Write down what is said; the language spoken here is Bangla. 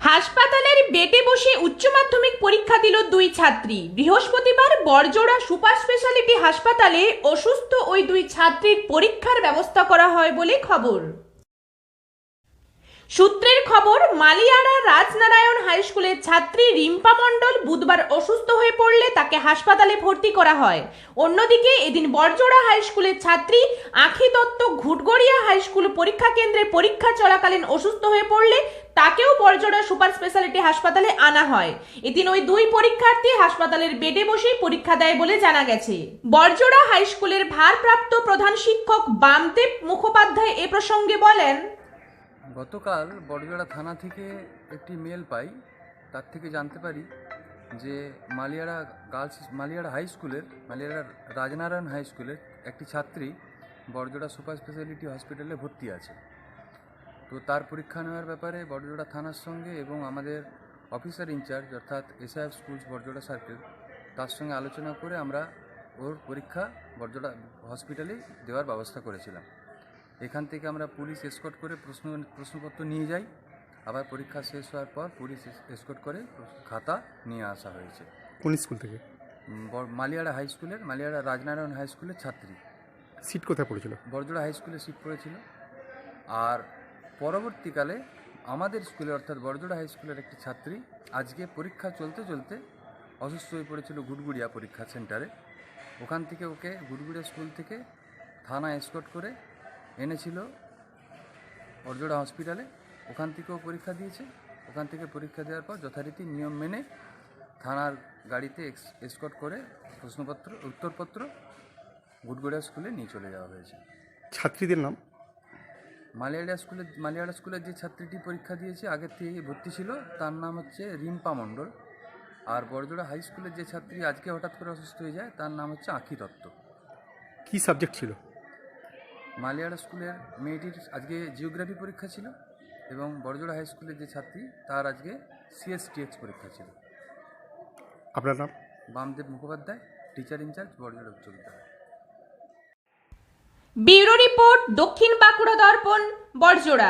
হাসপাতালের বেডে বসে উচ্চ মাধ্যমিক পরীক্ষা দিল দুই ছাত্রী। বৃহস্পতিবার বরজোড়া সুপার স্পেশালিটি হাসপাতালে অসুস্থ ওই দুই ছাত্রীর পরীক্ষার ব্যবস্থা করা হয় বলে খবর। সূত্রের খবর মালিয়াড়া রাজনারায়ণ হাই স্কুলের ছাত্রী রিম্পা মণ্ডল বুধবার অসুস্থ হয়ে পড়লে তাকে হাসপাতালে ভর্তি করা হয়। অন্যদিকে এদিন বরজোড়া হাই স্কুলের ছাত্রী আখি দত্ত ঘুটগড়িয়া হাই স্কুল পরীক্ষা কেন্দ্রে পরীক্ষা চলাকালীন অসুস্থ হয়ে পড়লে তাকেও বরজোড়া সুপার স্পেশালিটি হাসপাতালে আনা হয়। এদিন ওই দুই পরীক্ষার্থী হাসপাতালের বেডে বসেই পরীক্ষা দেয় বলে জানা গেছে। বরজোড়া হাই স্কুলের ভারপ্রাপ্ত প্রধান শিক্ষক বামদেব মুখোপাধ্যায় এ প্রসঙ্গে বলেন, গতকাল বড়জোড়া থানা থেকে একটি মেল পাই। তার থেকে জানতে পারি যে মালিয়াড়া গার্লস মালিয়াড়া হাই স্কুলের মালিয়াড়া রাজনারায়ণ হাই স্কুলের একটি ছাত্রী বড়জোড়া সুপার স্পেশালিটি হসপিটালে ভর্তি আছে। তো তার পরীক্ষা নেওয়ার ব্যাপারে বড়জোড়া থানার সঙ্গে এবং আমাদের অফিসার ইনচার্জ অর্থাৎ SI of schools Barjora circle তার সঙ্গে আলোচনা করে আমরা ওর পরীক্ষা বড়জোড়া হসপিটালে দেওয়ার ব্যবস্থা করেছিলাম। এখান থেকে আমরা পুলিশ এসকট করে প্রশ্ন প্রশ্নপত্র নিয়ে যাই। আবার পরীক্ষা শেষ হওয়ার পর পুলিশ এসকট করে খাতা নিয়ে আসা হয়েছে। কোন স্কুল থেকে? মালিয়াড়া হাই স্কুলের মালিয়াড়া রাজনারায়ণ হাই স্কুলের ছাত্রী। সিট কোথায় পড়েছিল? বড়জোড়া হাই স্কুলে সিট পড়েছিল। আর পরবর্তীকালে আমাদের স্কুলে, অর্থাৎ বড়জোড়া হাই স্কুলের একটি ছাত্রী আজকে পরীক্ষা চলতে চলতে অসুস্থ হয়ে পড়েছিল গুড়গুড়িয়া পরীক্ষা সেন্টারে। ওখান থেকে ওকে গুড়গুড়িয়া স্কুল থেকে থানা এসকট করে এনেছিল বড়জোড়া হসপিটালে ওখান থেকেও পরীক্ষা দিয়েছে। ওখান থেকে পরীক্ষা দেওয়ার পর যথারীতি নিয়ম মেনে থানার গাড়িতে এসকট করে প্রশ্নপত্র, উত্তরপত্র গুড়গুড়িয়া স্কুলে নিয়ে চলে যাওয়া হয়েছে। ছাত্রীদের নাম? মালিয়াড়া স্কুলে মালিয়াড়া স্কুলের যে ছাত্রীটি পরীক্ষা দিয়েছে আগের থেকে ভর্তি ছিল তার নাম হচ্ছে রিম্পা মণ্ডল। আর বড়জোড়া হাই স্কুলের যে ছাত্রী আজকে হঠাৎ করে অসুস্থ হয়ে যায় তার নাম হচ্ছে আঁখি দত্ত। কি সাবজেক্ট ছিল? মালিয়াড়া স্কুলের মেয়েটির আজকে জিওগ্রাফি পরীক্ষা ছিল এবং বড়জোড়া হাই স্কুলের যে ছাত্রী তার আজকে সিএসটিএক্স পরীক্ষা ছিল। আপনার নাম? Bamdev Mukhopadhyay teacher in charge Barjora উচ্চ বিদ্যালয়। ব্যুরো রিপোর্ট দক্ষিণ বাঁকুড়া দর্পণ বরজোড়া